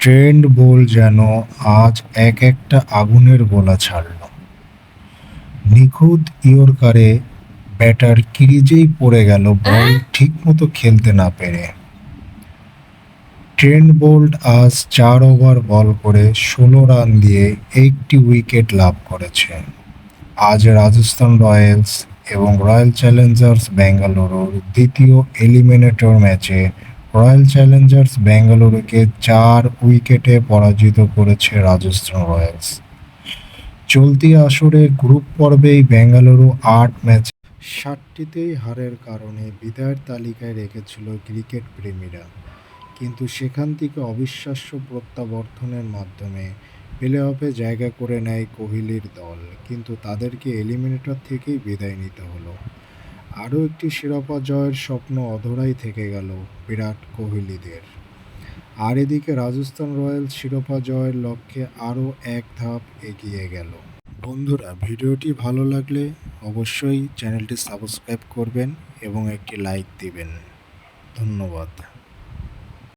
Trent Boult যেন আজ এক একটা আগুনের গোলা ছাড়ল। নিখুঁত ইয়র্কারে ব্যাটার ক্রিজেই পড়ে গেল বল ঠিকমতো খেলতে না পেরে। ট্রেন্ট বোল্ট আজ চার ওভার বল করে ষোলো রান দিয়ে একটি উইকেট লাভ করেছে। আজ রাজস্থান রয়্যালস এবং রয়্যাল চ্যালেঞ্জার্স বেঙ্গালুরুর দ্বিতীয় এলিমিনেটর ম্যাচে রয়্যাল চ্যালেঞ্জার্স বেঙ্গালুরুকে চার উইকেটে পরাজিত করেছে রাজস্থান রয়্যালস চলতি আসরে গ্রুপ পর্বেই বেঙ্গালুরু আট ম্যাচ ষাটটিতেই হারের কারণে বিদায়ের তালিকায় রেখেছিল ক্রিকেট প্রেমীরা। কিন্তু সেখান থেকে অবিশ্বাস্য প্রত্যাবর্তনের মাধ্যমে প্লে অফে জায়গা করে নেয় কোহলির দল। কিন্তু তাদেরকে এলিমিনেটর থেকেই বিদায় নিতে হলো। আরও একটি শিরোপা জয়ের স্বপ্ন অধরাই থেকে গেল বিরাট কোহলিদের। আর এদিকে রাজস্থান রয়্যালস শিরোপা জয়ের লক্ষ্যে আরও এক ধাপ এগিয়ে গেল। বন্ধুরা, ভিডিওটি ভালো লাগলে অবশ্যই চ্যানেলটি সাবস্ক্রাইব করবেন এবং একটি লাইক দিবেন। ধন্যবাদ।